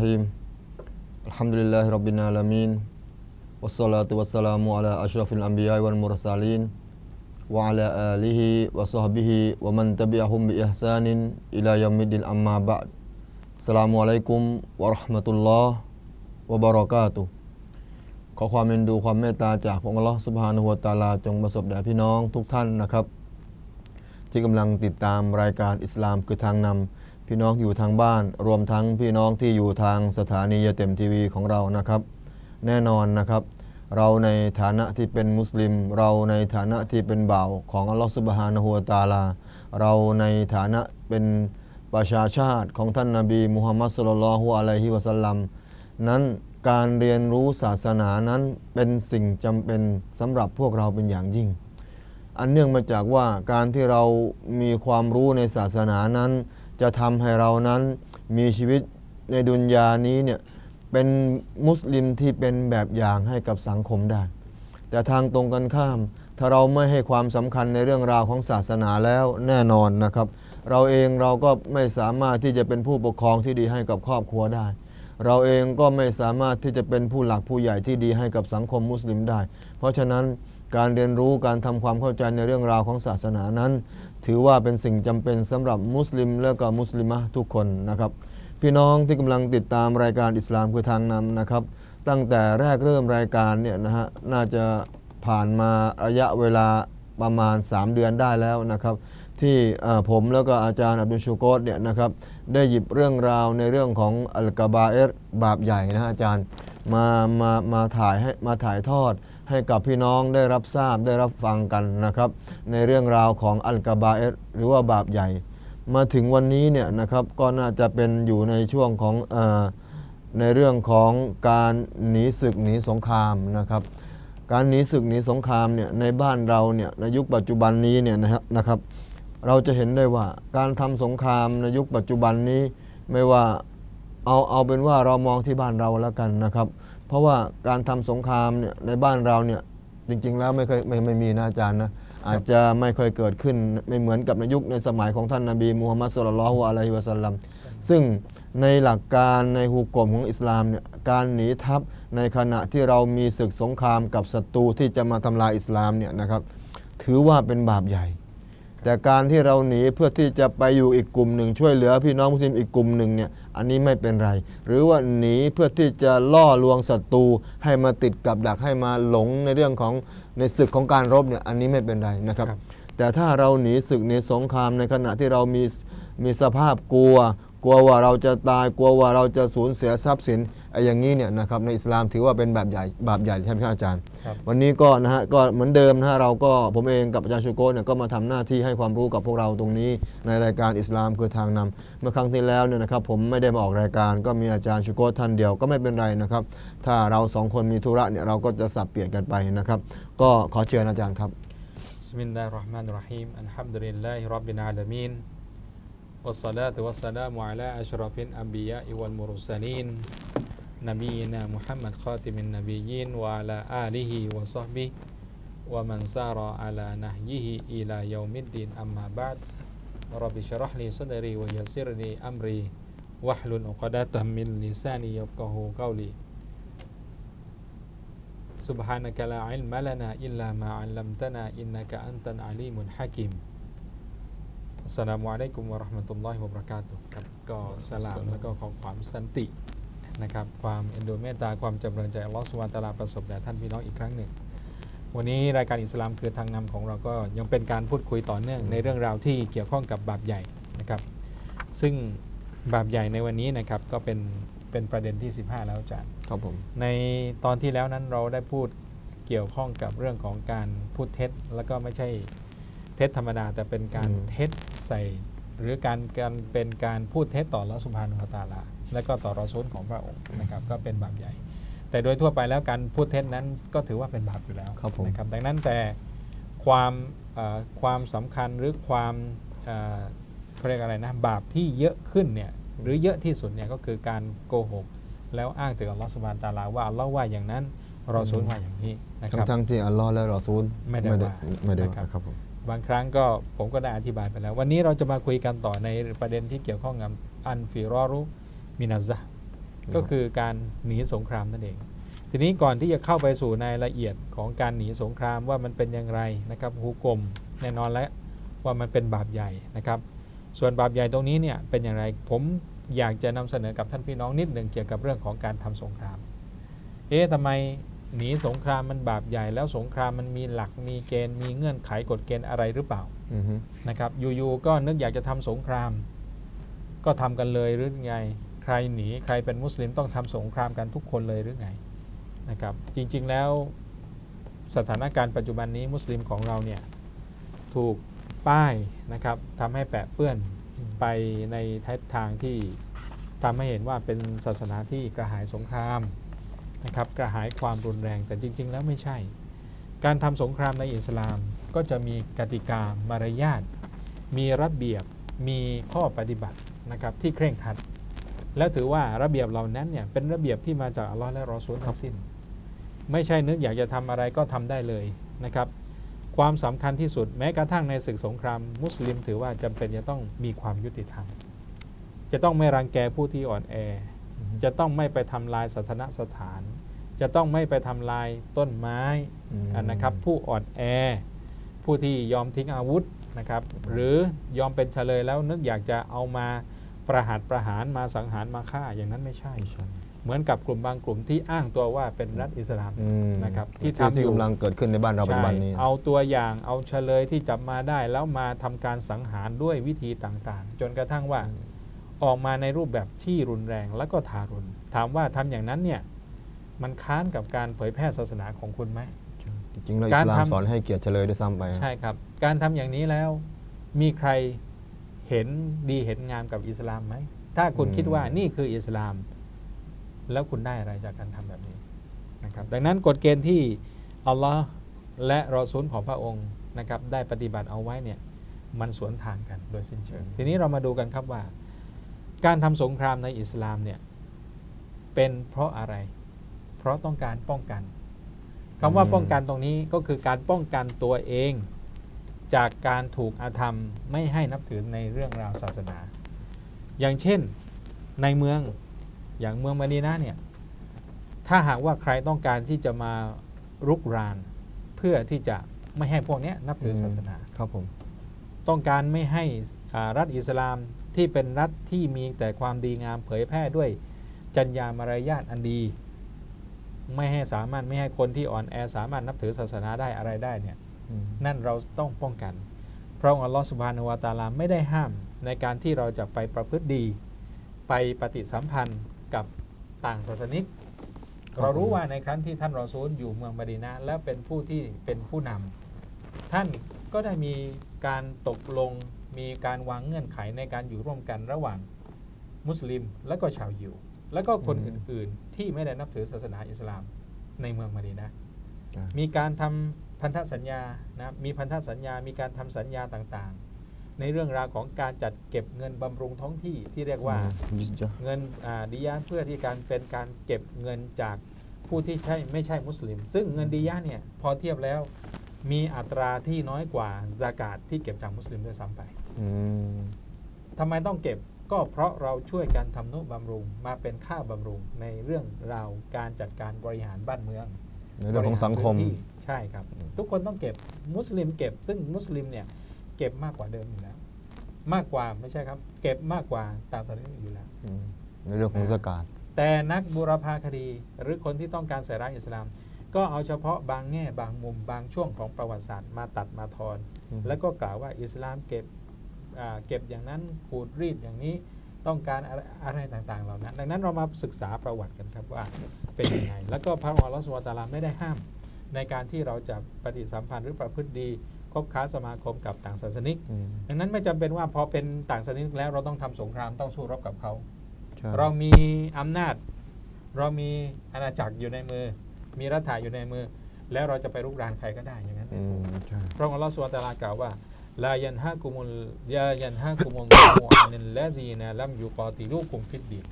Bismillahirrahmanirrahim Alhamdulillahi Rabbil Alamin Wassalatu wassalamu ala ashrafil anbiya wal mursalin Wa ala alihi wa sahbihi wa man tabi'ahum bi ihsanin ila yaumidin amma ba'd Assalamualaikum warahmatullahi wabarakatuh ขอความเมนดูความเมตตาจากพระองค์อัลลอฮฺสุบฮานะฮูวะตะอาลาจงประสบแด่พี่น้องทุกท่านนะครับ ที่กำลังติดตามรายการอิสลามคือทางนำ พี่น้องอยู่ทางบ้าน รวมทั้งพี่น้องที่อยู่ทางสถานียาเต็มทีวีของเรานะครับ แน่นอนนะครับ เราในฐานะที่เป็นมุสลิม เราในฐานะที่เป็นบ่าวของอัลลอฮฺสุบฮานะฮูวตาลา เราในฐานะเป็นประชาชาติของท่านนาบีมุฮัมมัดสุลลัลฮุอะลัยฮิวะสัลลัมนั้นการเรียนรู้ศาสนานั้นเป็นสิ่งจำเป็นสำหรับพวกเราเป็นอย่างยิ่ง อันเนื่องมาจากว่าการที่เรามีความรู้ในศาสนานั้น จะทำให้เรานั้นมีชีวิตในดุนยานี้เนี่ยเป็นมุสลิมที่เป็นแบบอย่างให้กับสังคมได้ แต่ทางตรงกันข้าม ถ้าเราไม่ให้ความสำคัญในเรื่องราวของศาสนาแล้วแน่นอนนะครับ เราเองเราก็ไม่สามารถที่จะเป็นผู้ปกครองที่ดีให้กับครอบครัวได้ เราเองก็ไม่สามารถที่จะเป็นผู้หลักผู้ใหญ่ที่ดีให้กับสังคมมุสลิมได้ เพราะฉะนั้น การเรียนรู้การทำความเข้าใจในเรื่องราวของศาสนานั้น ถือว่าเป็นสิ่งจำเป็นสำหรับมุสลิมและก็มุสลิมะทุกคนนะครับ พี่น้องที่กำลังติดตามรายการอิสลามคือทางนำนะครับ ตั้งแต่แรกเริ่มรายการเนี่ยนะฮะน่าจะผ่านมาระยะเวลาประมาณ 3 เดือนได้แล้วนะครับ ที่ผมแล้วก็อาจารย์อับดุลชูโกตเนี่ยนะครับได้หยิบเรื่องราวในเรื่องของอัลกบาเอรบาปใหญ่นะฮะอาจารย์มามามาถ่ายให้มาถ่ายทอด ให้กับพี่น้องได้รับทราบได้รับฟังกันนะครับ ในเรื่องราวของอัลกบาเอรหรือว่าบาปใหญ่ มาถึงวันนี้เนี่ยนะครับก็น่าจะเป็นอยู่ในช่วงของอในเรื่องของการหนีศึกหนีสงครามนะครับการหนีศึกหนีสงครามเนี่ยในบ้านเราเนี่ยในยุคปัจจุบันนี้เนี่ยนะครับนะครับเราจะเห็นได้ว่าการทำสงครามในยุคปัจจุบันนี้ไม่ว่าเอาเอาเป็นว่าเรามองที่บ้านเราแล้วกันนะครับ เพราะว่าการทำสงครามเนี่ยในบ้านเราเนี่ยจริง ๆ แล้วไม่เคยไม่ไม่มีนะอาจารย์นะอาจจะไม่เคยเกิดขึ้นไม่เหมือนกับในยุคในสมัยของท่านนาบีมูฮัมมัดสุลลัลลอฮุอะลัยฮิวะสัลลัมซึ่งในหลักการในฮุกกลมของอิสลามเนี่ยการหนีทัพในขณะที่เรามีศึกสงครามกับศัตรูที่จะมาทำลายอิสลามเนี่ยนะครับถือว่าเป็นบาปใหญ่ แต่การที่เราหนีเพื่อที่จะไปอยู่อีกกลุ่มหนึ่งช่วยเหลือพี่น้องมุสลิมอีกกลุ่มหนึ่งเนี่ยอันนี้ไม่เป็นไร หรือว่าหนีเพื่อที่จะล่อลวงศัตรูให้มาติดกับดักให้มาหลงในเรื่องของในศึกของการรบเนี่ยอันนี้ไม่เป็นไรนะครับครับแต่ถ้าเราหนีศึกหนีสงครามในขณะที่เรามีมีสภาพกลัว กลัวว่าเราจะตายกลัวว่าเราจะสูญเสียทรัพย์สินไอ้อย่างนี้เนี่ยนะครับในอิสลามถือว่าเป็นแบบใหญ่แบบใหญ่ใช่ไหมครับอาจารย์ วันนี้ก็นะฮะก็เหมือนเดิมนะฮะเราก็ผมเองกับอาจารย์ชูโก้เนี่ยก็มาทำหน้าที่ให้ความรู้กับพวกเราตรงนี้ ในรายการอิสลามคือทางนำ เมื่อครั้งที่แล้วเนี่ยนะครับผมไม่ได้มาออกรายการก็มีอาจารย์ชูโก้ท่านเดียวก็ไม่เป็นไรนะครับ ถ้าเราสองคนมีธุระเนี่ยเราก็จะสับเปลี่ยนกันไปนะครับ ก็ขอเชิญอาจารย์ครับบิสมิลลาฮิรเราะห์มานิรเราะฮีมอัลฮัมดุ والصلاة والسلام على أشرف الأنبياء والمرسلين نبينا محمد خاتم النبيين وعلى آله وصحبه ومن سار على نهجه إلى يوم الدين. أما بعد رب اشرح لي صدري ويسر لي أمري. واحلل عقدة من لساني يفقه قولي. سبحانك لا علم لنا إلا ما علمتنا إنك أنت العليم الحكيم. อั สสลามุอะลัยกุมวะเราะห์มะตุลลอฮิวะบะเราะกาตุฮ์ครับก็สลามแล้วก็ขอความสันตินะครับความเอ็นดูเมตตาความจำเริญใจอัลลอฮฺสุบฮานะฮูวะตะอาลาประสบแด่ท่านพี่น้องอีกครั้งหนึ่ง วันนี้รายการอิสลามคือทางนำของเราก็ยังเป็นการพูดคุยต่อเนื่องในเรื่องราวที่เกี่ยวข้องกับบาปใหญ่นะครับ ซึ่งบาปใหญ่ในวันนี้นะครับก็เป็นเป็นประเด็นที่ 15 แล้วอาจารย์ ครับผม ในตอนที่แล้วนั้นเราได้พูดเกี่ยวข้องกับเรื่องของการพูดเท็จ แล้วก็ไม่ใช่ เท็จธรรมดา แต่เป็นการเท็จใส่ หรือการการเป็นการพูดเท็จต่อละสุภานุตาลาและก็ต่อรอซูลของพระองค์นะครับก็เป็นบาปใหญ่ แต่โดยทั่วไปแล้วการพูดเท็จนั้นก็ถือว่าเป็นบาปอยู่แล้วครับผมนะครับดังนั้นแต่ความเอ่อความสำคัญหรือความเอ่อเขาเรียกอะไรนะบาปที่เยอะขึ้นเนี่ยหรือเยอะที่สุดเนี่ยก็คือการโกหก แล้วอ้างถึงอัลลอฮฺสุบานตะอาลาว่าอัลลอฮ์ว่าอย่างนั้นรอซูลว่าอย่างนี้นะคทั้รังบทั้งที่อัลลอฮ์และรอซูลไม่ได้ว่าไม่ได้นะครับว่าครับผม บางครั้งก็ผมก็ได้อธิบายไปแล้ว วันนี้เราจะมาคุยกันต่อในประเด็นที่เกี่ยวข้องกับอันฟิรอรุมินาซะห์ก็คือการหนีสงครามนั่นเอง ทีนี้ก่อนที่จะเข้าไปสู่ในรายละเอียดของการหนีสงครามว่ามันเป็นอย่างไรนะครับฮุกกลมแน่นอนแล้วว่ามันเป็นบาปใหญ่นะครับ ส่วนบาปใหญ่ตรงนี้เนี่ยเป็นอย่างไรผมอยากจะนำเสนอกับท่านพี่น้องนิดหนึ่งเกี่ยวกับเรื่องของการทำสงคราม เอ๊ะทำไม หนีสงครามมันบาปใหญ่แล้วสงครามมันมีหลักมีเกณฑ์มีเงื่อนไขกฎเกณฑ์อะไรหรือเปล่าอือฮึนะครับอยู่ๆก็นึกอยากจะทำสงคราม ก็ทำกันเลยหรือไง ใครหนีใครเป็นมุสลิมต้องทำสงครามกันทุกคนเลยหรือไงนะครับจริงๆแล้วสถานการณ์ปัจจุบันนี้มุสลิมของเราเนี่ยถูกป้ายนะครับทำให้แปะเปื้อนไปในทิศทางที่ทำให้เห็นว่าเป็นศาสนาที่กระหายสงคราม นะครับกระหายความรุนแรงแต่จริง ๆ แล้วไม่ใช่ การทำสงครามในอิสลามก็จะมีกติกามารยาทมีระเบียบมีข้อปฏิบัตินะครับที่เคร่งครัด แล้วถือว่าระเบียบเหล่านั้นเนี่ยเป็นระเบียบที่มาจากอัลลอฮ์และรอซูลทั้งสิ้น ไม่ใช่นึกอยากจะทำอะไรก็ทำได้เลยนะครับ ความสำคัญที่สุดแม้กระทั่งในศึกสงคราม มุสลิมถือว่าจำเป็นจะต้องมีความยุติธรรม จะต้องไม่รังแกผู้ที่อ่อนแอ จะต้องไม่ไปทำลายสถานสถาน จะต้องไม่ไปทำลายต้นไม้อืมอันนะครับ ผู้อ่อนแอ ผู้ที่ยอมทิ้งอาวุธนะครับ หรือยอมเป็นเฉลยแล้วนึกอยากจะเอามาประหัตประหารมาสังหารมาฆ่าอย่างนั้นไม่ใช่ไม่ใช่ เหมือนกับกลุ่มบางกลุ่มที่อ้างตัวว่าเป็นรัฐอิสลามอืมนะครับที่ที่ทำที่อยู่กำลังเกิดขึ้นในบ้านเราปัจจุบันนี้ใช่เอาตัวอย่างเอาเฉลยที่จับมาได้แล้วมาทำการสังหารด้วยวิธีต่างๆ จนกระทั่งว่า ออกมาในรูปแบบที่รุนแรงและก็ทารุณ ถามว่าทำอย่างนั้นเนี่ยมันค้านกับการเผยแพร่ศาสนาของคุณไหมจริงๆแล้วอิการสลามทำสอนให้เกียรติเฉลยด้วยซ้ำไป ใช่ครับ การทำอย่างนี้แล้วมีใครเห็นดีเห็นงามกับอิสลามไหม ถ้าคุณคิดว่านี่คืออิสลาม แล้วคุณได้อะไรจากการทำแบบนี้นะครับ ดังนั้นกฎเกณฑ์ที่อัลลอฮ์และรอซูลของพระองค์นะครับได้ปฏิบัติเอาไว้เนี่ยมันสวนทางกันโดยสิ้นเชิง ทีนี้เรามาดูกันครับว่า การทำสงครามในอิสลามเนี่ยเป็นเพราะอะไร เพราะต้องการป้องกันคำว่าป้องกันตรงนี้ก็คือการป้องกันตัวเอง จากการถูกอาธรรมไม่ให้นับถือในเรื่องราวศาสนา อย่างเช่นในเมืองอย่างเมืองมาดีนาเนี่ยถ้าหากว่าใครต้องการที่จะมารุกราน เพื่อที่จะไม่ให้พวกเนี้ยนับถือศาสนาครับผมต้องการไม่ให้อ่า รัฐอิสลามที่เป็นรัฐที่มีแต่ความดีงามเผยแพร่ด้วยจัญญามารยาทอันดี ไม่ให้สามารถไม่ให้คนที่อ่อนแอสามารถนับถือศาสนาได้อะไรได้เนี่ยอืมนั่นเราต้องป้องกัน เพราะองค์อัลลอฮฺสุบฮานุวาตาลาไม่ได้ห้ามในการที่เราจะไปประพฤติดี ไปปฏิสัมพันธ์กับต่างศาสนิก เรารู้ว่าในครั้งที่ท่านรอซูลอยู่เมืองมะดีนะห์และเป็นผู้ที่เป็นผู้นำท่านก็ได้มีการตกลง มีการวางเงื่อนไขในการอยู่ร่วมกันระหว่างมุสลิม และก็ชาวยิว และก็คนอืมอื่นๆ ที่ไม่ได้นับถือศาสนาอิสลามในเมืองมะดีนะห์อ่ามีการทำพันธสัญญานะมีพันธสัญญา มีการทำสัญญาต่างๆ ในเรื่องราวของการจัดเก็บเงินบำรุงท้องที่ที่เรียกว่ายิสยะเงินอ่าดิยาเพื่อที่การเป็นการเก็บเงินจากผู้ที่ใช่ไม่ใช่มุสลิม ซึ่งเงินดิยาเนี่ยพอเทียบแล้วมีอัตราที่น้อยกว่าซากาตที่เก็บจากมุสลิมด้วยซ้ำไป อืมทำไมต้องเก็บก็เพราะเราช่วยกันทำนุบำรุงมาเป็นค่าบำรุงในเรื่องราวการจัดการบริหารบ้านเมืองในเรื่องของสังคม บริหารพื้นที่ใช่ครับ ทุกคนต้องเก็บมุสลิมเก็บ ซึ่งมุสลิมเนี่ยเก็บมากกว่าเดิมอยู่แล้ว มากกว่าไม่ใช่ครับ เก็บมากกว่าต่างศาสนาอยู่แล้ว อืมในเรื่องของสกาดแต่นักบูรพาคดีหรือคนที่ต้องการใส่ร้ายอิสลาม ก็เอาเฉพาะบางแง่บางมุมบางช่วงของประวัติศาสตร์มาตัดมาทอน แล้วก็กล่าวว่าอิสลามเก็บอ่า เก็บอย่างนั้นขูดรีดอย่างนี้ต้องการอะไรอะไรต่างๆเหล่านั้น ดังนั้นเรามาศึกษาประวัติกันครับว่าเป็นยังไง แล้วก็พระองค์อัลลอฮฺสุบฮานะฮูวะตะอาลาไม่ได้ห้าม ในการที่เราจะปฏิสัมพันธ์หรือประพฤติดีคบค้าสมาคมกับต่างศาสนิกอืมดังนั้นไม่จำเป็นว่าพอเป็นต่างศาสนิกแล้วเราต้องทำสงครามต้องสู้รบกับเขาใช่เรามีอำนาจ เรามีอาณาจักรอยู่ในมือ มีรัฐาอยู่ในมือ แล้วเราจะไปรุกรานใครก็ได้อย่างนั้นไม่อืถูกมใช่พระองค์อัลลอฮฺสุบฮานะฮูวะตะอาลากล่าวว่า ลายันฮะกุมุลยายันฮะกุมุลลอฮุอานิลลาซีนะลัมยุกาติลูกุมฟิดดีน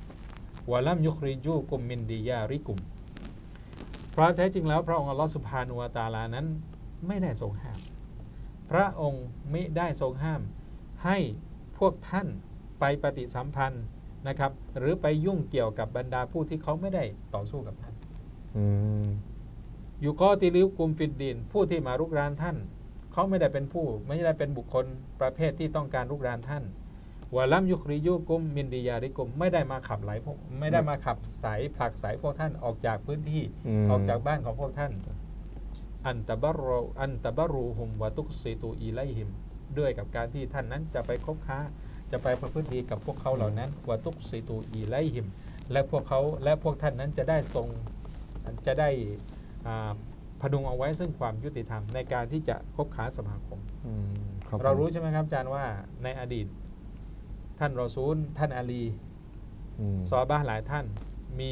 วะลัมยุคริจูกุมมินดิยาริกุม เพราะแท้จริงแล้วพระองค์อัลลอฮฺสุบฮานุวะตะอาลานั้นไม่ได้ทรงห้าม พระองค์ไม่ได้ทรงห้าม ให้พวกท่านไปปฏิสัมพันธ์นะครับ หรือไปยุ่งเกี่ยวกับบรรดาผู้ที่เขาไม่ได้ต่อสู้กับท่านอืมอยู่กอติลิวกุมฟิดดินผู้ที่มารุกรานท่าน เขาไม่ได้เป็นผู้ ไม่ได้เป็นบุคคลประเภทที่ต้องการรุกรานท่านวะลัมยุคริยูกุมมินดิยาริกุมไม่ได้มาขับไหลพวกไม่ได้มาขับสายผลักสายพวกท่านออกจากพื้นที่มออกจากบ้านของพวกท่าน อันตะบรออันตะบรูฮุมวะตุกซีตูอีไลฮิม ด้วยกับการที่ท่านนั้นจะไปคบค้าจะไปประพฤติดีกับพวกเขาเหล่านั้นวะตุกซีตูอีไลฮิม และพวกเขาและพวกท่านนั้นจะได้ทรงจะได้อ่า พดุงเอาไว้ซึ่งความยุติธรรมในการที่จะคบค้าสมาคม อืมคบเราผมรู้ใช่ไหมครับอาจารย์ว่าในอดีต ท่านรอซูลท่านอาลีอืมซอฮาบ้าหลายท่านมี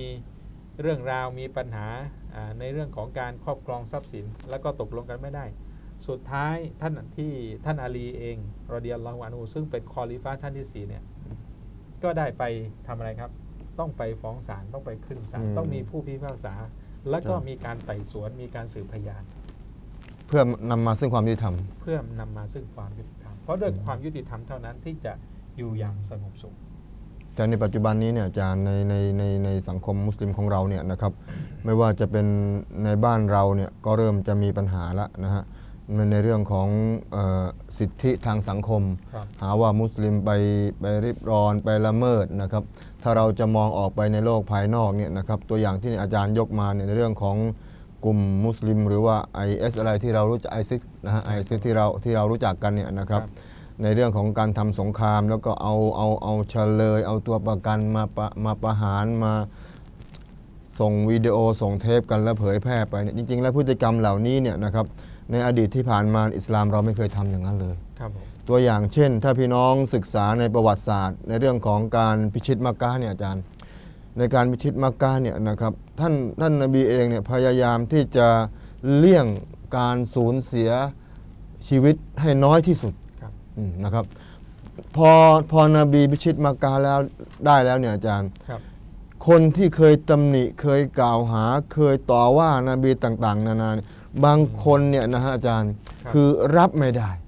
เรื่องราวมีปัญหาอ่าในเรื่องของการครอบครองทรัพย์สิน แล้วก็ตกลงกันไม่ได้ สุดท้ายท่านที่ท่านอาลีเองรอเดียลลอฮุอานูซึ่งเป็นคอลิฟ้าท่านที่สี่เนี่ยก็ได้ไปทำอะไรครับ ต้องไปฟ้องศาลต้องไปขึ้นศาลอืมต้องมีผู้พิพากษา แล้วก็ใช่มีการไต่สวนมีการสืบพยาน เพื่อนำมาซึ่งความยุติธรรม เพื่อนำมาซึ่งความยุติธรรม เพราะด้วยอืมความยุติธรรมเท่านั้นที่จะอยู่อย่างสงบสุข แต่ในปัจจุบันนี้เนี่ยอาจารย์ในในในในสังคมมุสลิมของเราเนี่ยนะครับ ไม่ว่าจะเป็นในบ้านเราเนี่ยก็เริ่มจะมีปัญหาละนะฮะในในเรื่องของเออสิทธิทางสังคม ครับ หาว่ามุสลิมไปไปริบรอนไปละเมิดนะครับ ถ้าเราจะมองออกไปในโลกภายนอกเนี่ยนะครับตัวอย่างที่อาจารย์ยกมาเนี่ยในเรื่องของกลุ่มมุสลิม หรือว่า IS อะไรที่เรารู้จัก ISIS นะฮะ ISIS ที่เราที่เรารู้จักกันเนี่ยนะครับในเรื่องของการทำสงครามแล้วก็เอาเอาเอาเฉลย เอาตัวประกันมาประมาประหารมาส่งวิดีโอส่งเทปกันแล้วเผยแพร่ไปเนี่ยจริง ๆ แล้วพฤติกรรมเหล่านี้เนี่ยนะครับในอดีตที่ผ่านมาอิสลามเราไม่เคยทำอย่างนั้นเลยครับ ตัวอย่างเช่น ถ้าพี่น้องศึกษาในประวัติศาสตร์ ในเรื่องของการพิชิตมักกะเนี่ยอาจารย์ ในการพิชิตมักกะเนี่ยนะครับท่านท่านนบีเองเนี่ยพยายามที่จะเลี่ยงการสูญเสียชีวิตให้น้อยที่สุดครับอืมนะครับพอพอนบีพิชิตมักกะแล้วได้แล้วเนี่ยอาจารย์ครับคนที่เคยตำหนิเคยกล่าวหาเคยต่อว่านาบีต่าง ๆ นานาเนี่ยบางคนเนี่ยนะฮะอาจารย์ครับคือรับไม่ได้ครับ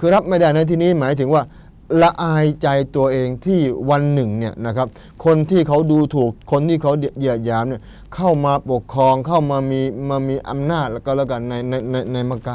คือรับไม่ได้ในที่นี้หมายถึงว่าละอายใจตัวเองที่วันหนึ่งเนี่ยนะครับ คนที่เขาดูถูกคนที่เขาเหยียดหยามเนี่ยเข้ามาปกครองเข้ามามีมามีอำนาจแล้วก็แล้วกันในในในในมักกะ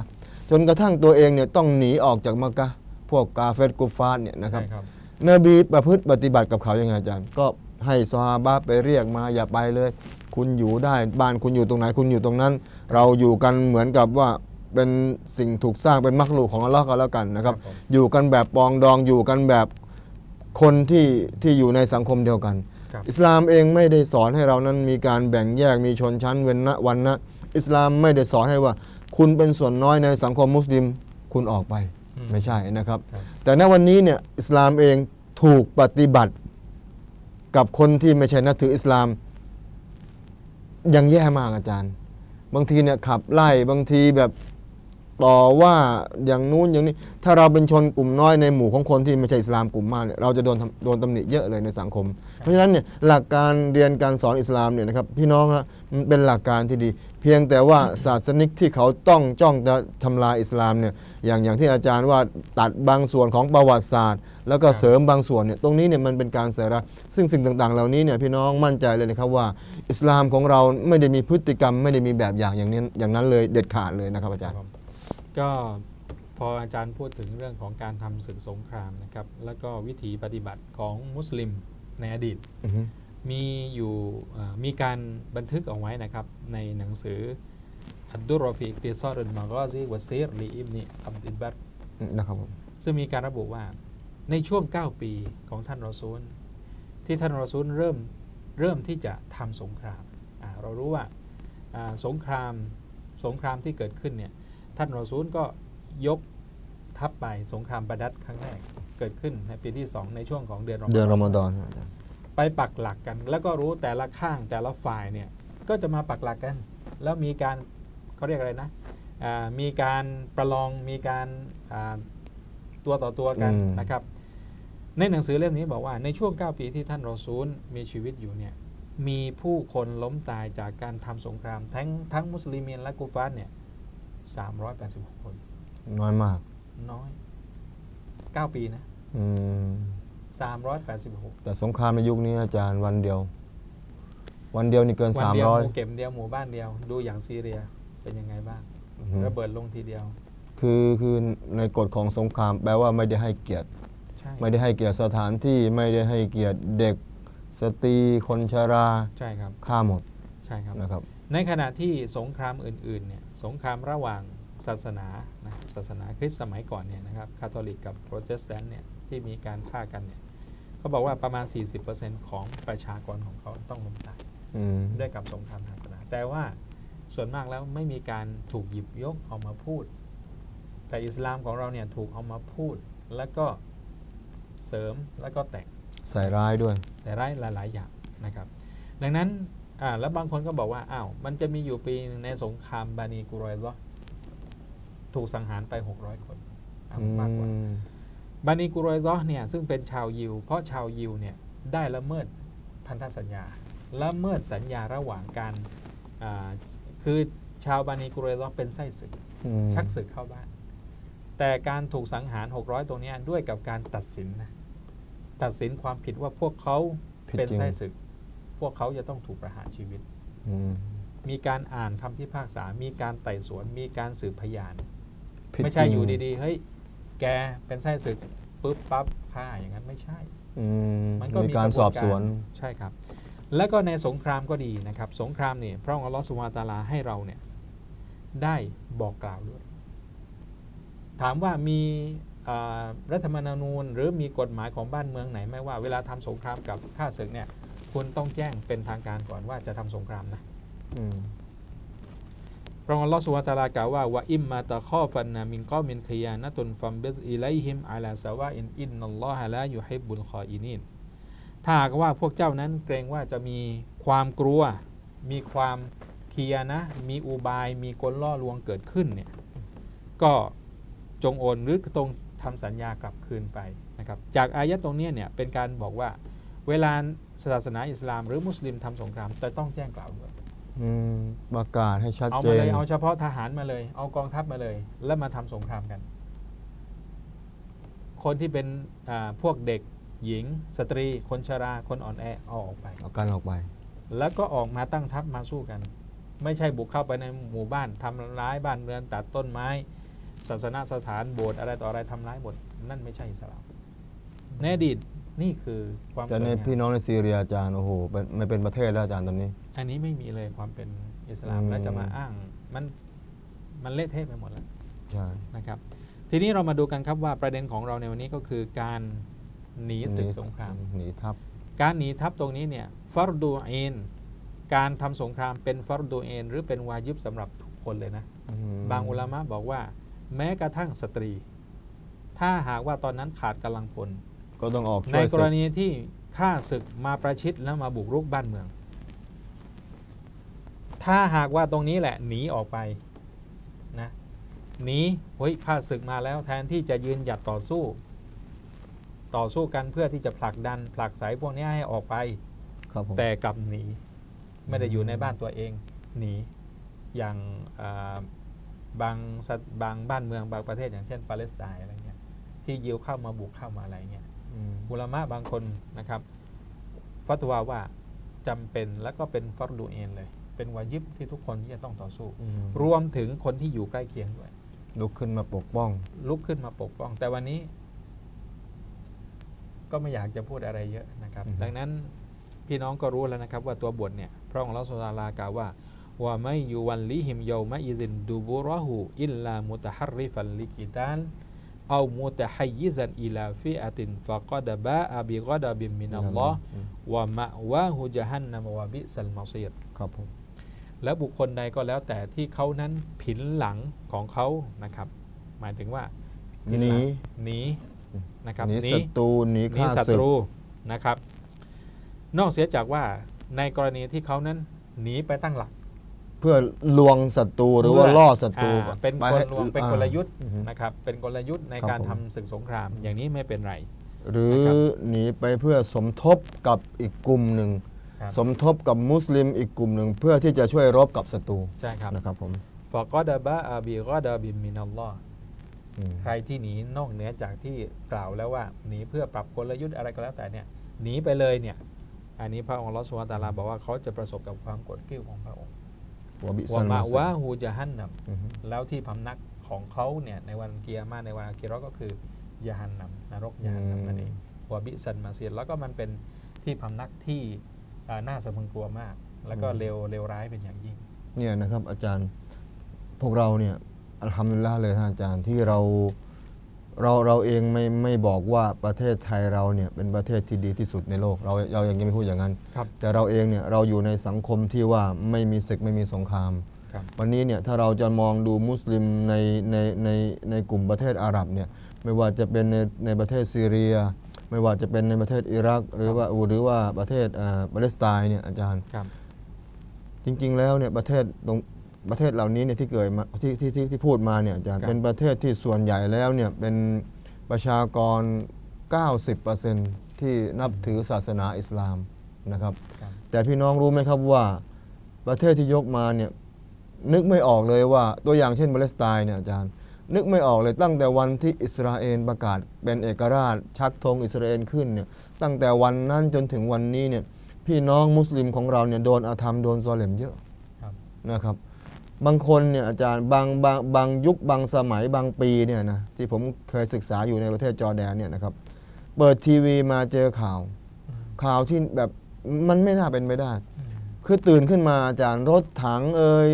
จนกระทั่งตัวเองเนี่ยต้องหนีออกจากมักกะ พวกกาเฟตกุฟาร์เนี่ยนะครับใช่ครับ นบีประพฤติปฏิบัติกับเขายังไงอาจารย์ ก็ให้ซอฮาบะห์ไปเรียกมาอย่าไปเลย คุณอยู่ได้บ้านคุณอยู่ตรงไหนคุณอยู่ตรงนั้น เราอยู่กันเหมือนกับว่า เป็นสิ่งถูกสร้างเป็นมักลูกของอัลลอฮ์ก็แล้วกันนะครับครับผมอยู่กันแบบปองดองอยู่กันแบบคนที่ที่อยู่ในสังคมเดียวกันครับอิสลามเองไม่ได้สอนให้เรานั้นมีการแบ่งแยกมีชนชั้นเว้นนะวันนะอิสลามไม่ได้สอนให้ว่า คุณเป็นส่วนน้อยในสังคมมุสลิมคุณออกไปอืมไม่ใช่นะครับครับ แต่ณวันนี้เนี่ยอิสลามเองถูกปฏิบัติ กับคนที่ไม่ใช่นับถืออิสลามยังแย่มากอาจารย์ บางทีเนี่ยขับไล่บางทีแบบ ต่อว่าอย่างนู้นอย่างนี้ ถ้าเราเป็นชนกลุ่มน้อยในหมู่ของคนที่ไม่ใช่อิสลามกลุ่มมากเนี่ยเราจะโดนโดนตำหนิเยอะเลยในสังคม เพราะฉะนั้นเนี่ยหลักการเรียนการสอนอิสลามเนี่ยนะครับพี่น้องฮะมันเป็นหลักการที่ดี เพียงแต่ว่าศาสนิกที่เขาต้องจ้องจะทำลายอิสลามเนี่ยอย่างอย่างที่อาจารย์ว่าตัดบางส่วนของประวัติศาสตร์ แล้วก็เสริมบางส่วนเนี่ยตรงนี้เนี่ยมันเป็นการเสระซึ่งสิ่งต่างๆ เหล่านี้เนี่ยพี่น้องมั่นใจเลยนะครับว่า อิสลามของเราไม่ได้มีพฤติกรรม ไม่ได้มีแบบอย่างอย่างนี้อย่างนั้นเลยเด็ดขาดเลยนะครับอาจารย์ ก็พออาจารย์พูดถึงเรื่องของการทำศึกสงครามนะครับ แล้วก็วิถีปฏิบัติของมุสลิมในอดีตอือฮึมีอยู่เอ่อมีการบันทึกเอาไว้นะครับ ในหนังสืออัดดุรอฟิกติซอรุนมากอซีวะซีรลีอิบนีอับดิลบัตนะครับผมซึ่งมีการระบุว่าในช่วง 9 ปีของท่านรอซูล ที่ท่านรอซูลเริ่มเริ่มที่จะทำสงครามอ่าเรารู้ว่าอ่าสงครามสงครามที่เกิดขึ้นเนี่ย ท่านรอซูลก็ยกทัพไปสงครามบาดัดครั้งแรกเกิดขึ้นในปีที่ 2 ในช่วงของเดือนรอมฎอนเดือนรอมฎอนครับอาจารย์ไปปักหลักกัน แล้วก็รู้แต่ละข้างแต่ละฝ่ายเนี่ยก็จะมาปักหลักกัน แล้วมีการเขาเรียกอะไรนะอ่ามีการประลองมีการอ่าตัวต่อตัวกันอืมนะครับ ในหนังสือเล่มนี้บอกว่าในช่วง 9 ปีที่ท่านรอซูลมีชีวิตอยู่เนี่ยมีผู้คนล้มตายจากการทำสงครามทั้งทั้งมุสลิมีนและกุฟาร์เนี่ย 386 คน น้อยมาก น้อย 9 ปีนะ อืม386 แต่สงครามในยุคนี้อาจารย์วันเดียว วันเดียวนี่เกิน วันเดียวหมู่300 เก็บเดียวหมู่บ้านเดียว ดูอย่างซีเรียเป็นยังไงบ้างอือฮึระเบิดลงทีเดียว คือคือในกฎของสงครามแปลว่าไม่ได้ให้เกียรติ ใช่ ไม่ได้ให้เกียรติสถานที่ไม่ได้ให้เกียรติเด็กสตรีคนชรา ใช่ครับ ฆ่าหมดใช่ครับ นะครับ ในขณะที่สงครามอื่นๆเนี่ยสงครามระหว่างศาสนานะศาสนาคริสต์สมัยก่อนเนี่ยนะครับคาทอลิกกับโปรเตสแตนต์เนี่ยที่มีการฆ่ากันเนี่ยเขาบอกว่าประมาณ 40%ของประชากรของเขาต้องล้มตายอืมด้วยกับสงครามศาสนา แต่ว่าส่วนมากแล้วไม่มีการถูกหยิบยกเอามาพูด แต่อิสลามของเราเนี่ยถูกเอามาพูดแล้วก็เสริมแล้วก็แต่งใส่ร้ายด้วย ใส่ร้ายหลาย ๆ อย่างนะครับ ดังนั้น อ่าแล้วบางคนก็บอกว่าอ้าวมันจะมีอยู่ปีหนึ่งในสงครามบานีกุรอยซะห์ถูกสังหารไป 600 คนอะมากกว่าอืมบานีกุรอยซะห์เนี่ยซึ่งเป็นชาวยิว เพราะชาวยิวเนี่ยได้ละเมิดพันธสัญญาละเมิดสัญญาระหว่างการอ่าคือชาวบานีกุรอยซะห์เป็นไส้ศึกอืมชักศึกเข้าบ้าน แต่การถูกสังหาร 600 ตรงเนี้ยด้วยกับการตัดสินนะตัดสินความผิดว่าพวกเขาผิดเป็นจริงไส้ศึกพ วกเขาจะต้องถูกประหารชีวิตอืมมีการอ่านคำพิพากษา มีการไต่สวน มีการสืบพยานผิดไม่ใช่จริงอยู่ดีๆ เฮ้ย แกเป็นไส้ศึกปุ๊บปั๊บฆ่าอย่างนั้นไม่ใช่อืมมันก็มีมีการกระบวนสอบสวน ใช่ครับ แล้วก็ในสงครามก็ดีนะครับ สงครามเนี่ยพระองค์อัลลอฮฺสุบฮานะฮูวะตะอาลาให้เราเนี่ยได้บอกกล่าวด้วย ถามว่ามีอ่ารัฐธรรมนูญ หรือมีกฎหมายของบ้านเมืองไหนไหมว่า เวลาทำสงครามกับข้าศึกเนี่ย คุณต้องแจ้งเป็นทางการก่อนว่าจะทำสงครามนะอืมพระองค์อัลลอฮฺสุบฮานะฮูวะตะอาลากล่าวว่าวะอิมมาตะข้อฟันนามินกอมินขยานะตุนฟัมเบซอิไลฮิมอาลาสวาอินอินนัลลอฮะลายุฮิบบุลคออินินถ้าหากว่าพวกเจ้านั้นเกรงว่าจะมีความกลัว มีความเคียนะ มีอุบาย มีกลล่อลวงเกิดขึ้นเนี่ย ก็จงโอนหรือตรงทำสัญญากลับคืนไปนะครับ จากอายะตรงเนี้ยเนี่ยเป็นการบอกว่า เวลาศาสนาอิสลาม หรือมุสลิมทำสงครามแต่ต้องแจ้งกล่าวด้วยอืมประกาศให้ชัดเอาเจมานเลยเอาเฉพาะทหารมาเลย เอากองทัพมาเลย แล้วมาทำสงครามกัน คนที่เป็นอ่าพวกเด็กหญิง สตรี คนชรา คนอ่อนแอเอาออกไปเอากันออกไป แล้วก็ออกมาตั้งทัพมาสู้กัน ไม่ใช่บุกเข้าไปในหมู่บ้านทำร้ายบ้านเรือนตัดต้นไม้ ศาสนสถานโบสถ์อะไรต่ออะไรทำร้ายหมดนั่นไม่ใช่อิสลามในอดีต นี่คือความสแต่วยในงามพี่น้องในซีเรียอาจารย์โอ้โหเป็นไม่เป็นประเทศแล้วอาจารย์ตอนนี้ อันนี้ไม่มีเลยความเป็นอิสลามอืม แล้วจะมาอ้างมันมันเละเทะไปหมดแล้วใช่ นะครับ ทีนี้เรามาดูกันครับว่าประเด็นของเราในวันนี้ก็คือการหนีศึกสงคราม หนีทัพการหนีทัพตรงนี้เนี่ยฟัรดูเอนการทำสงครามเป็นฟัรดูเอนหรือเป็นวาญิบสำหรับทุกคนเลยนะ อืมบางอุลามะบอกว่า แม้กระทั่งสตรี ถ้าหากว่าตอนนั้นขาดกำลังพล ก็ต้องออกในช่วยกศึรกณีที่ข้าศึกมาประชิดแล้วมาบุกรุกบ้านเมือง ถ้าหากว่าตรงนี้แหละหนีออกไปนะหนีเฮ้ยข้าศึกมาแล้วแทนที่จะยืนหยัดต่อสู้ ต่อสู้กันเพื่อที่จะผลักดันผลักไสพวกนี้ให้ออกไป ครับผมแต่กลับหนีไม่ได้อยู่ในบ้านตัวเองหนีอย่างอ่าบางสัตบางบ้านเมืองบางประเทศอย่างเช่นปาเลสไตน์อะไรเงี้ยที่ยิวเข้ามาบุกเข้ามาอะไรเงี้ย อืมอุลามะบางคนนะครับ ฟัตวาว่าจำเป็นแล้วก็เป็นฟัรดูเอนเลย เป็นวาญิบที่ทุกคนที่จะต้องต่อสู้อืมรวมถึงคนที่อยู่ใกล้เคียงด้วย ลุกขึ้นมาปกป้อง ลุกขึ้นมาปกป้อง แต่วันนี้ ก็ไม่อยากจะพูดอะไรเยอะนะครับอือฮึดังนั้นพี่น้องก็รู้แล้วนะครับ ว่าตัวบทเนี่ยพระองค์ละสุลลากล่าวว่าว่าไม่ยูวันลิฮิมเยามาอิซินดูบุรหูอิลลามุตฮัรริฟันลิกิตัน เอามุตฮัยยิซันอิลาฟิอาตินฟะกอดบะอาบิกอดบิมมินัลลอฮ์มวะมะวะฮุจฮันนามวะบิสัลมาซีรครับผมและบุคคลใดก็แล้วแต่ที่เขานั้นผินหลังของเขานะครับ หมายถึงว่าผิหนีลังหนีนะครับหนีหนีศัตรูหนีหนีข้าศัศึตกรูนะครับ นอกเสียจากว่าในกรณีที่เขานั้นหนีไปตั้งหลัก เพื่อลวงศัตรูหรือว่าเพื่อล่อศัตรูอ่าเป็นไปกให้ลลวงเป็นกลยุทธ์อ่าอือฮึนะครับเป็นกลยุทธ์ในครับการผมทำศึกสงครามอย่างนี้ไม่เป็นไร หรือนะครับหนีไปเพื่อสมทบกับอีกกลุ่มหนึ่งครับสมทบกับมุสลิมอีกกลุ่มหนึ่งเพื่อที่จะช่วยรบกับศัตรูใช่ครับนะครับผมฟะกอดบะอาบิกอดบิมมินัลลอฮ์อืมใครที่หนีนอกเหนือจากที่กล่าวแล้วว่าหนีเพื่อปรับกลยุทธ์อะไรก็แล้วแต่เนี่ยหนีไปเลยเนี่ยอันนี้พระองค์อัลลอฮฺสุลตาราบอกว่าเขาจะประสบกับความกดกิ้วของพระองค์ วะบิวะซัลมามาวะซาฮูจะฮันนัมอือฮึแล้วที่พำนักของเขาเนี่ยในวันเกียร์มาในวันอาคิเราะห์ก็คือยาฮันนัมนรกยาฮันนัมนั่นเองวะบิซันมาเซียแล้วก็มันเป็นที่พำนักที่อ่าน่าสะพรึงกลัวมาก แล้วก็เลวเลวร้ายเป็นอย่างยิ่ง เนี่ยนะครับอาจารย์พวกเราเนี่ยอัลฮัมดุลิลละห์เลยท่านอาจารย์ที่เรา เราเราเองไม่ไม่บอกว่าประเทศไทยเราเนี่ยเป็นประเทศที่ดีที่สุดในโลก เราเรายังไม่พูดอย่างนั้น ครับแต่เราเองเนี่ยเราอยู่ในสังคมที่ว่าไม่มีศึกไม่มีสงคราม ครับ วันนี้เนี่ยถ้าเราจะมองดูมุสลิมในในในในกลุ่มประเทศอาหรับเนี่ยไม่ว่าจะเป็นในในประเทศซีเรีย ไม่ว่าจะเป็นในประเทศอิรัก หรือว่าหรือว่าประเทศอ่าปาเลสไตน์เนี่ยอาจารย์ ครับ จริงๆ แล้วเนี่ยประเทศตรง ประเทศเหล่านี้เนี่ยที่เกิดมาที่ที่ที่ที่พูดมาเนี่ยอาจารย์ครับ เป็นประเทศที่ส่วนใหญ่แล้วเนี่ยเป็นประชากร 90%ที่นับถือศาสนาอิสลามนะครับครับ แต่พี่น้องรู้ไหมครับว่าประเทศที่ยกมาเนี่ยนึกไม่ออกเลยว่าตัวอย่างเช่นปาเลสไตน์เนี่ยอาจารย์ นึกไม่ออกเลยตั้งแต่วันที่อิสราเอลประกาศเป็นเอกราช ชักธงอิสราเอลขึ้นเนี่ยตั้งแต่วันนั้นจนถึงวันนี้เนี่ยพี่น้องมุสลิมของเราเนี่ยโดนอาธรรมโดนซอเลมเยอะ ครับ นะครับ บางคนเนี่ยอาจารย์บางบางบางยุคบางสมัยบางปีเนี่ยนะที่ผมเคยศึกษาอยู่ในประเทศจอร์แดนเนี่ยนะครับเปิดทีวีมาเจอข่าว ข่าวที่แบบมันไม่น่าเป็นไปได้ คือตื่นขึ้นมาอาจารย์รถถังเอ่ย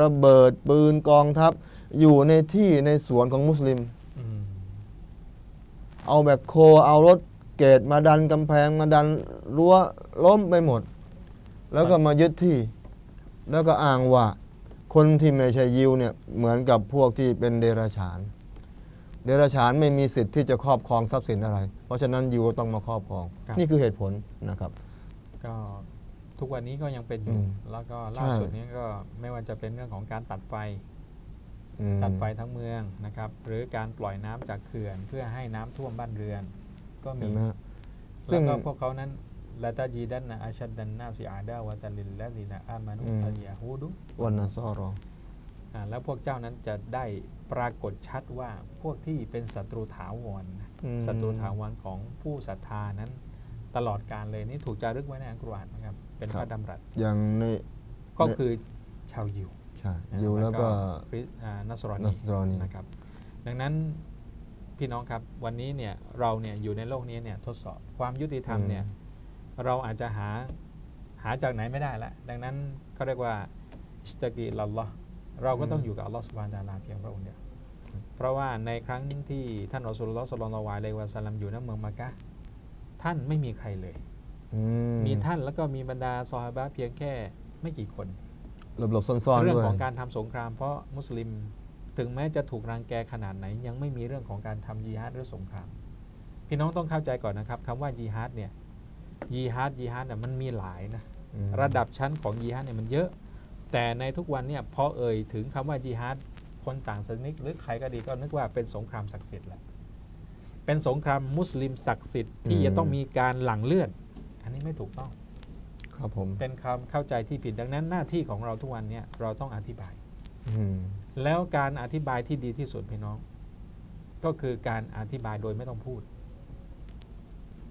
ระเบิดปืนกองทัพ อยู่ในที่ในสวนของมุสลิมอืมเอาแบบโคเอารถเกตมาดันกำแพงมาดันรั้วล้มไปหมด แล้วก็มายึดที่ แล้วก็อ้างว่า คนที่ไม่ใช่ยิวเนี่ยเหมือนกับพวกที่เป็นเดรัจฉาน เดรัจฉานไม่มีสิทธิ์ที่จะครอบครองทรัพย์สินอะไร เพราะฉะนั้นยิวต้องมาครอบครอง ครับ นี่คือเหตุผลนะครับ ก็ทุกวันนี้ก็ยังเป็นออืยู่มแล้วก็ล่าใช่ สุดนี้ก็ไม่ว่าจะเป็นเรื่องของการตัดไฟ อืม ตัดไฟทั้งเมืองนะครับ หรือการปล่อยน้ำจากเขื่อนเพื่อให้น้ำท่วมบ้านเรือน ก็เห็มีนไหมฮะแล้ซึ่วง ก็พวกเขานั้น ละตาจีดันนะอาชัดดันนาซิอาดาวะตัลิลละดีนะอามานุอืมอัลยาฮูดุวันนั้นซอรออ่าแล้วพวกเจ้านั้นจะได้ปรากฏชัดว่าพวกที่เป็นศัตรูถาวรนะอืมศัตรูถาวรของผู้ศรัทธานั้น ตลอดการเลยนี่ถูกจารึกไว้ในอัลกุรอานนะครับเป็นพระดำรัสอย่างในก็คือชาวยิวใช่นะยิวแล้วก็คริสอ่านัสรอนันีสรอนีนะครับ ดังนั้นพี่น้องครับวันนี้เนี่ยเราเนี่ยอยู่ในโลกนี้เนี่ยทดสอบความยุติธรรมเนี่ย เราอาจจะหาหาจากไหนไม่ได้ละดังนั้นเขาเรียกว่าอิสตากีลัลลอฮ์เราก็ต้องอยู่กับอัลลอฮ์สุบฮานะฮูวะตะอาลาเพียงพระองค์เดียว เพราะว่าในครั้งที่ท่านรอสูลุลลอฮ์ศ็อลลัลลอฮุอะลัยฮิวะซัลลัมอยู่ณเมืองมักกะฮ์ท่านไม่มีใครเลยอืมีท่านแล้วก็มีบรรดาซอฮาบะห์เพียงแค่ไม่กี่คนหลบหลบๆซ่อนๆเรื่องด้วยของการทำสงครามเพราะมุสลิมถึงแม้จะถูกรังแกขนาดไหน ยังไม่มีเรื่องของการทำยีฮาดหรือสงคราม พี่น้องต้องเข้าใจก่อนนะครับคำว่ายีฮาดเนี่ย ยีฮาดยีฮาดเนี่ยมันมีหลายนะอืมระดับชั้นของยีฮาดเนี่ยมันเยอะ แต่ในทุกวันเนี่ยพอเอ่ยถึงคำว่ายีฮาดคนต่างศาสนิกหรือใครก็ดีก็นึกว่าเป็นสงครามศักดิ์สิทธิ์แหละเป็นสงครามมุสลิมศักดิ์สิทธิ์ที่จะต้องมีการหลั่งเลือด อันนี้ไม่ถูกต้อง ครับผมเป็นคำเข้าใจที่ผิดดังนั้นหน้าที่ของเราทุกวันเนี่ยเราต้องอธิบายอืมแล้วการอธิบายที่ดีที่สุดพี่น้อง ก็คือการอธิบายโดยไม่ต้องพูด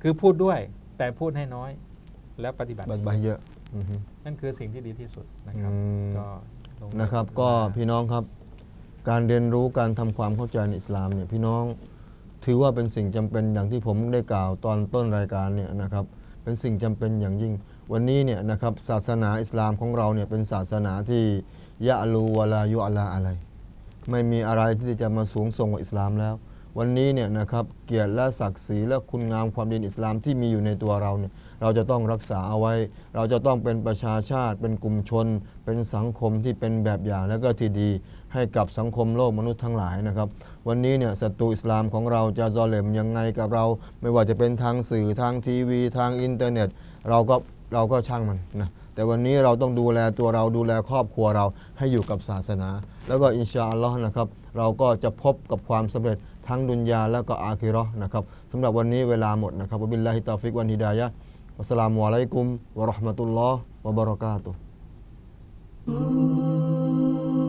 คือพูดด้วย แต่พูดให้น้อยแล้วปฏิบัติบัตรใบเยอะอือฮึ นั่นคือสิ่งที่ดีที่สุดนะครับ อืม ก็ลงนะครับไว้ก็พี่น้องครับ การเรียนรู้การทำความเข้าใจในอิสลามเนี่ยพี่น้องถือว่าเป็นสิ่งจำเป็นอย่างที่ผมได้กล่าวตอนต้นรายการเนี่ยนะครับ เป็นสิ่งจำเป็นอย่างยิ่ง วันนี้เนี่ยนะครับศาสนาอิสลามของเราเนี่ยเป็นศาสนาที่ยะลูวะลายุอะลาอะไร ไม่มีอะไรที่จะมาสูงส่งกว่าอิสลามแล้ว วันนี้เนี่ยนะครับเกียรติและศักดิ์ศรีและคุณงามความดีอิสลามที่มีอยู่ในตัวเราเนี่ยเราจะต้องรักษาเอาไว้ เราจะต้องเป็นประชาชาติ เป็นกลุ่มชน เป็นสังคมที่เป็นแบบอย่างและก็ที่ดีให้กับสังคมโลกมนุษย์ทั้งหลายนะครับ วันนี้เนี่ยศัตรูอิสลามของเราจะซอเลมยังไงกับเรา ไม่ว่าจะเป็นทางสื่อทางทีวี ทางอินเทอร์เน็ต เราก็เราก็ช่างมันนะแต่วันนี้เราต้องดูแลตัวเราดูแลครอบครัวเราให้อยู่กับศาสนา แล้วก็อินชาอัลลอฮ์นะครับ เราก็จะพบกับความสำเร็จ ทั้งดุนยาแล้วก็อาคิรอนะครับสำหรับวันนี้เวลาหมดนะครับบิลลาฮิตาฟิกวันฮิดายะวัสลามุอะลัยกุมวะราะห์มะตุลลอฮ์วะบะเราะกาตุฮ์